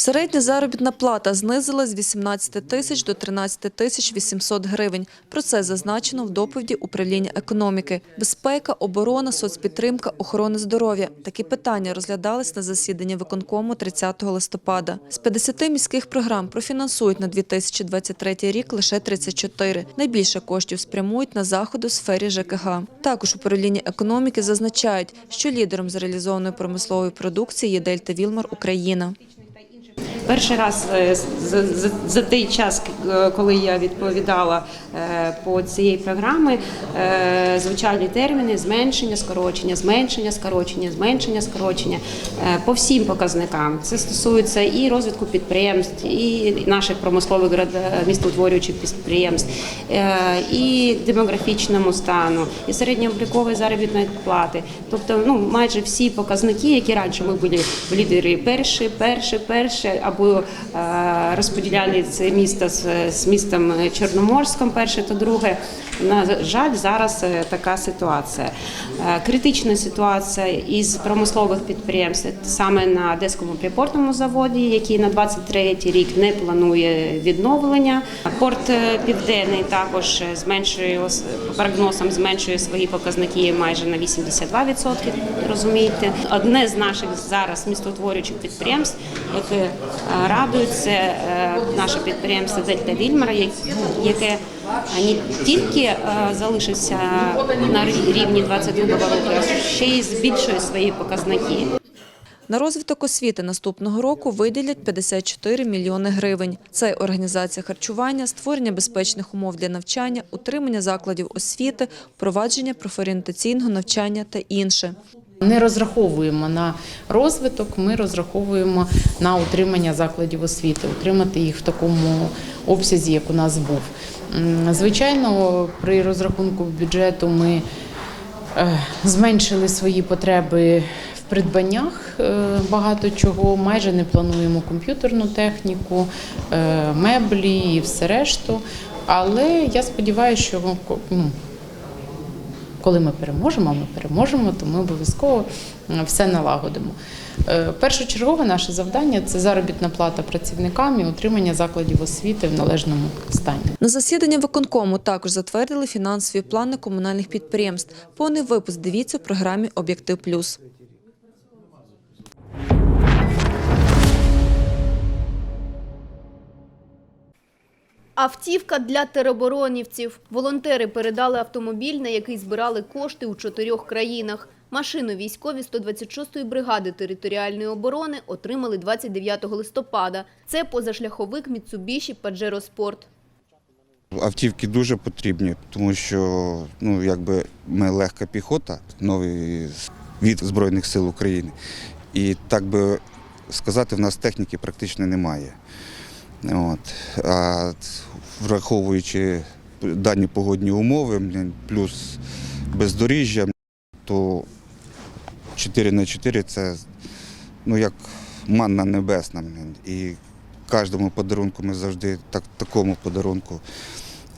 Середня заробітна плата знизилась з 18 тисяч до 13 тисяч 800 гривень. Про це зазначено в доповіді управління економіки. Безпека, оборона, соцпідтримка, охорона здоров'я. Такі питання розглядались на засіданні виконкому 30 листопада. З 50 міських програм профінансують на 2023 рік лише 34. Найбільше коштів спрямують на заходи у сфері ЖКГ. Також управління економіки зазначають, що лідером з реалізованої промислової продукції є Дельта Вілмар Україна. Перший раз е, за, за, за той час, е, коли я відповідала е, по цієї програми, звучали терміни зменшення, скорочення, зменшення, скорочення, зменшення, скорочення по всім показникам. Це стосується і розвитку підприємств, і наших промислових містоутворюючих підприємств, і демографічному стану, і середньооблікової заробітної плати. Тобто, ну майже всі показники, які раніше ми були в лідері перші, перші, перші, або е, розподіляли це місто з, містом Чорноморськом, перше та друге. На жаль, зараз е, така ситуація. Е, Критична ситуація із промислових підприємств саме на Одеському припортному заводі, який на 23 рік не планує відновлення. Порт Південний також зменшує прогнозам зменшує свої показники майже на 82%, Розумієте, одне з наших зараз містоутворюючих підприємств, яке радують, е, наше підприємство Дельта Вільмара, яке не тільки е, залишиться на рівні 22 року, а ще й збільшує свої показники. На розвиток освіти наступного року виділять 54 мільйони гривень. Це організація харчування, створення безпечних умов для навчання, утримання закладів освіти, впровадження профорієнтаційного навчання та інше. Не розраховуємо на розвиток, ми розраховуємо на утримання закладів освіти, утримати їх в такому обсязі, як у нас був. Звичайно, при розрахунку бюджету ми е, зменшили свої потреби в придбаннях е, багато чого. Майже не плануємо комп'ютерну техніку, е, меблі і все решту. Але я сподіваюся, що ну, коли ми переможемо, ми переможемо, то ми обов'язково е, все налагодимо. Е, Першочергове наше завдання це заробітна плата працівникам і утримання закладів освіти в належному стані. На засідання виконкому також затвердили фінансові плани комунальних підприємств. Повний випуск дивіться в програмі Об'єктив Плюс. Автівка для тероборонівців. Волонтери передали автомобіль, на який збирали кошти у чотирьох країнах. Машину військові 126-ї бригади територіальної оборони отримали 29 листопада. Це позашляховик Mitsubishi Pajero Sport. Автівки дуже потрібні, тому що ну, якби ми легка піхота, новий від Збройних сил України. І так би сказати, в нас техніки практично немає. От. А враховуючи дані погодні умови, плюс бездоріжжя, то 4 на 4 це ну, як манна небесна. І кожному подарунку ми завжди так, такому подарунку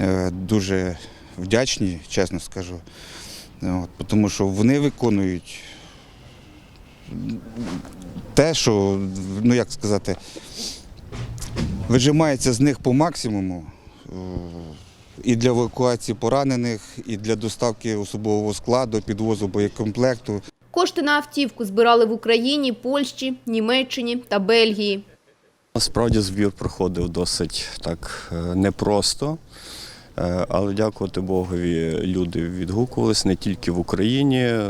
е, дуже вдячні, чесно скажу. От, тому що вони виконують те, що, ну як сказати, вижимається з них по максимуму. Е, І для евакуації поранених, і для доставки особового складу, підвозу боєкомплекту. Кошти на автівку збирали в Україні, Польщі, Німеччині та Бельгії. Насправді збір проходив досить так е, непросто, але дякувати Богові, люди відгукувалися не тільки в Україні. е,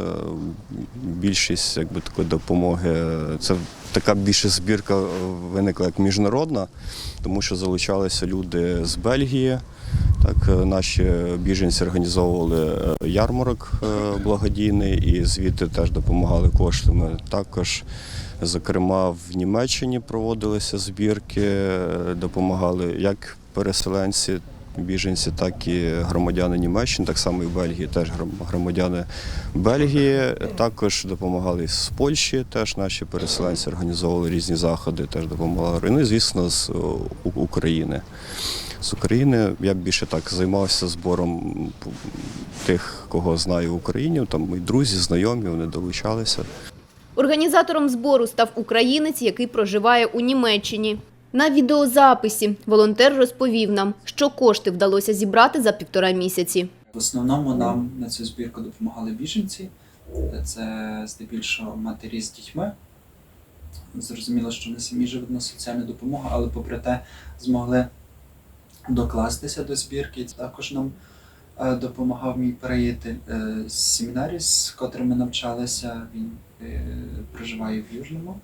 Більшість якби, такої допомоги е, це така більше збірка е, виникла як міжнародна, тому що залучалися люди з Бельгії. Так, е, наші біженці організовували е, ярмарок е, благодійний і звідти теж допомагали коштами. Також, зокрема, в Німеччині проводилися збірки, е, допомагали як переселенці, біженці, так і громадяни Німеччини, так само і Бельгії, теж громадяни Бельгії. Також допомагали з Польщі, теж наші переселенці організовували різні заходи, теж допомагали. Ну і звісно, з України. З України я більше так займався збором тих, кого знаю в Україні. Там мої друзі, знайомі, вони долучалися. Організатором збору став українець, який проживає у Німеччині. На відеозаписі волонтер розповів нам, що кошти вдалося зібрати за півтора місяці. В основному нам на цю збірку допомагали біженці. Це здебільшого матері з дітьми. Зрозуміло, що не самі живуть на соціальну допомогу, але попри те змогли докластися до збірки. Також нам е, допомагав мій приятель е, з семінарі, з котрим ми навчалися. Він е, проживає в Южному.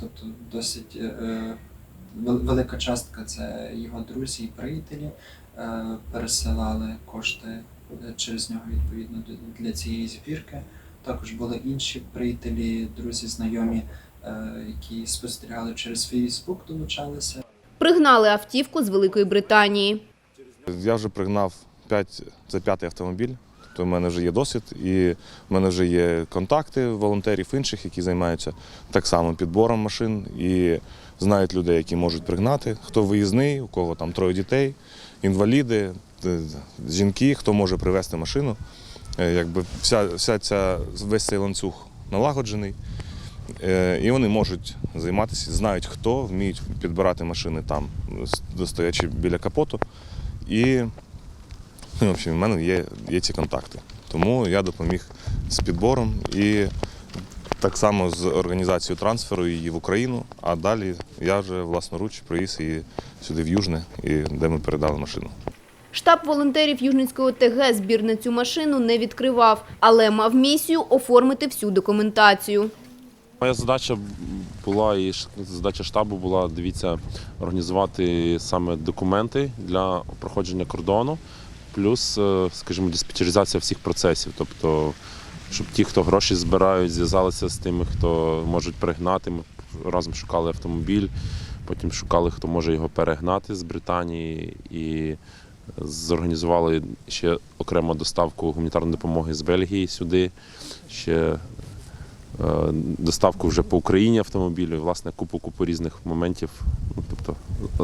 Тобто досить е, е, велика частка це його друзі і приятелі е, пересилали кошти через нього відповідно до- для цієї збірки. Також були інші приятелі, друзі, знайомі, е, які спостерігали через Facebook, долучалися. Пригнали автівку з Великої Британії. Я вже пригнав 5, це п'ятий автомобіль. Тобто в мене вже є досвід, і в мене вже є контакти волонтерів інших, які займаються так само підбором машин і знають людей, які можуть пригнати, хто виїзний, у кого там троє дітей, інваліди, е, жінки, хто може привезти машину. Е, Якби вся, вся ця весь цей ланцюг налагоджений. Е, І вони можуть займатися, знають хто, вміють підбирати машини там, стоячи біля капоту. І ну, в общем, в мене є, є ці контакти. Тому я допоміг з підбором і так само з організацією трансферу її в Україну, а далі я вже власноруч привіз її сюди в Южне, і де ми передали машину. Штаб волонтерів Южницького ТГ збір на цю машину не відкривав, але мав місію оформити всю документацію. Моя задача була і задача штабу була дивіться організувати саме документи для проходження кордону, плюс, е, скажімо, диспетчеризація всіх процесів. Тобто, щоб ті, хто гроші збирають, зв'язалися з тими, хто можуть перегнати. Ми разом шукали автомобіль, потім шукали, хто може його перегнати з Британії і зорганізували ще окремо доставку гуманітарної допомоги з Бельгії сюди. Ще е, доставку вже по Україні автомобілів, власне, купу купу різних моментів. Ну, тобто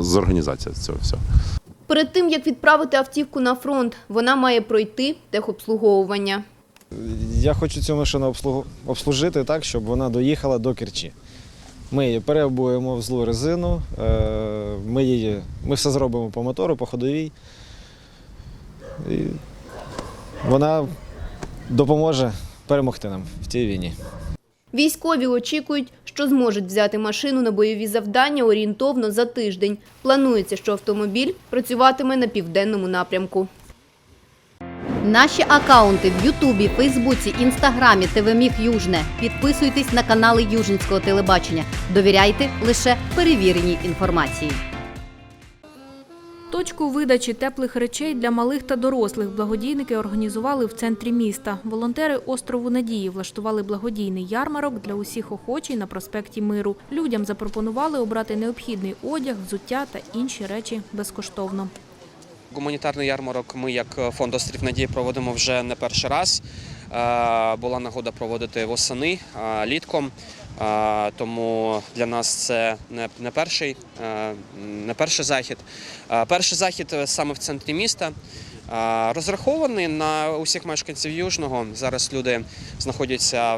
з організація цього всього. Перед тим, як відправити автівку на фронт, вона має пройти техобслуговування. Я хочу цю машину обслужити так, щоб вона доїхала до Керчі. Ми її переобуємо в злу резину, е, ми, її, ми все зробимо по мотору, по ходовій. І вона допоможе перемогти нам в цій війні. Військові очікують, що зможуть взяти машину на бойові завдання орієнтовно за тиждень. Планується, що автомобіль працюватиме на південному напрямку. Наші акаунти в Ютубі, Фейсбуці, Інстаграмі, ТВ Южне. Підписуйтесь на канали Южницького телебачення. Довіряйте лише перевіреній інформації. Точку видачі теплих речей для малих та дорослих благодійники організували в центрі міста. Волонтери острову Надії влаштували благодійний ярмарок для усіх охочій на проспекті Миру. Людям запропонували обрати необхідний одяг, взуття та інші речі безкоштовно. Гуманітарний ярмарок ми, як фонд Острів Надії, проводимо вже не перший раз. Е, Була нагода проводити восени е, літком. Е, Тому для нас це не, перший, не перший захід. Перший захід саме в центрі міста. Розрахований на усіх мешканців Южного. Зараз люди знаходяться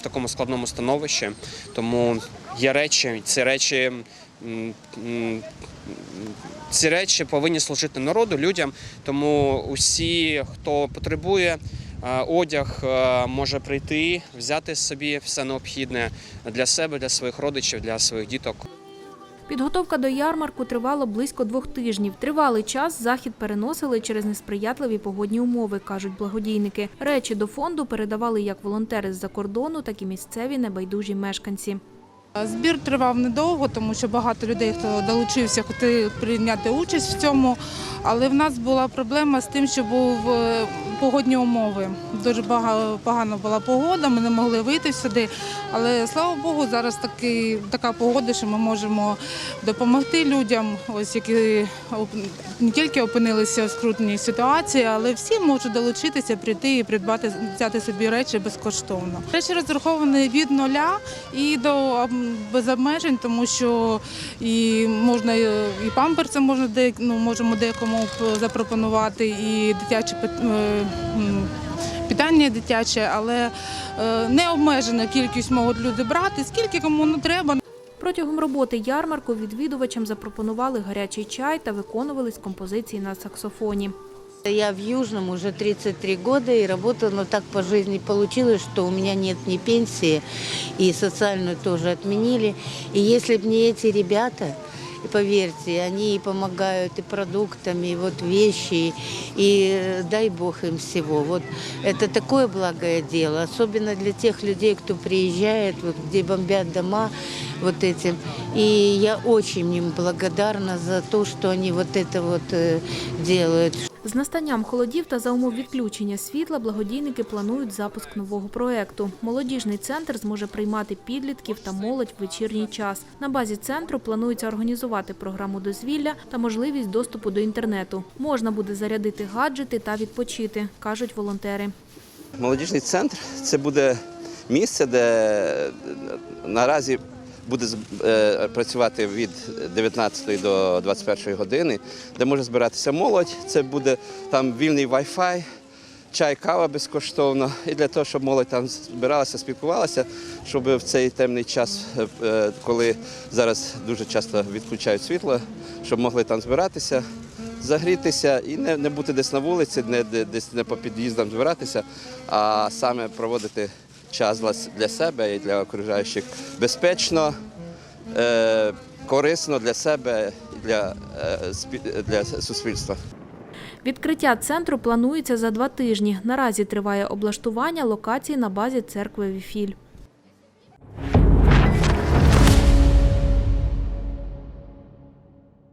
в такому складному становищі, тому є речі, ці речі. ці речі повинні служити народу, людям. Тому усі, хто потребує одяг, е, може прийти, взяти собі все необхідне для себе, для своїх родичів, для своїх діток. Підготовка до ярмарку тривала близько двох тижнів. Тривалий час захід переносили через несприятливі погодні умови, кажуть благодійники. Речі до фонду передавали як волонтери з-за кордону, так і місцеві небайдужі мешканці. Збір тривав недовго, тому що багато людей, хто долучився, хотіли прийняти участь в цьому. Але в нас була проблема з тим, що був е, погодні умови. Дуже погана була погода, ми не могли вийти сюди. Але слава Богу, зараз таки, така погода, що ми можемо допомогти людям, ось які не тільки опинилися в скрутній ситуації, але всі можуть долучитися, прийти і придбати, взяти собі речі безкоштовно. Речі розраховані від нуля і до без обмежень, тому що і можна е, і памперси можна де, ну, можемо декому запропонувати, і дитячі пит- е, питання дитяче, але е, не обмежена кількість можуть люди брати, скільки кому не треба. Протягом роботи ярмарку відвідувачам запропонували гарячий чай та виконувались композиції на саксофоні. Я в Южном уже 33 года и работаю, но так по жизни получилось, что у меня нет ни пенсии, и социальную тоже отменили. И если бы не эти ребята, и поверьте, они и помогают и продуктами, и вот вещи, и э, дай бог им всего. Вот это такое благое дело, особенно для тех людей, кто приезжает, вот где бомбят дома вот этим. И я очень им благодарна за то, что они вот это вот э, делают, З настанням холодів та за умов відключення світла благодійники планують запуск нового проекту. Молодіжний центр зможе приймати підлітків та молодь в вечірній час. На базі центру планується організувати програму дозвілля та можливість доступу до інтернету. Можна буде зарядити гаджети та відпочити, кажуть волонтери. Молодіжний центр це буде місце, де наразі буде е, працювати від 19 до 21 години, де може збиратися молодь. Це буде там вільний Wi-Fi, чай, кава безкоштовно. І для того, щоб молодь там збиралася, спілкувалася, щоб в цей темний час, е, е, коли зараз дуже часто відключають світло, щоб могли там збиратися. Загрітися і не, не бути десь на вулиці, не десь не по під'їздам збиратися, а саме проводити час для, себе і для окружаючих безпечно, е, корисно для себе і для, е, для суспільства. Відкриття центру планується за два тижні. Наразі триває облаштування локації на базі церкви Віфіль.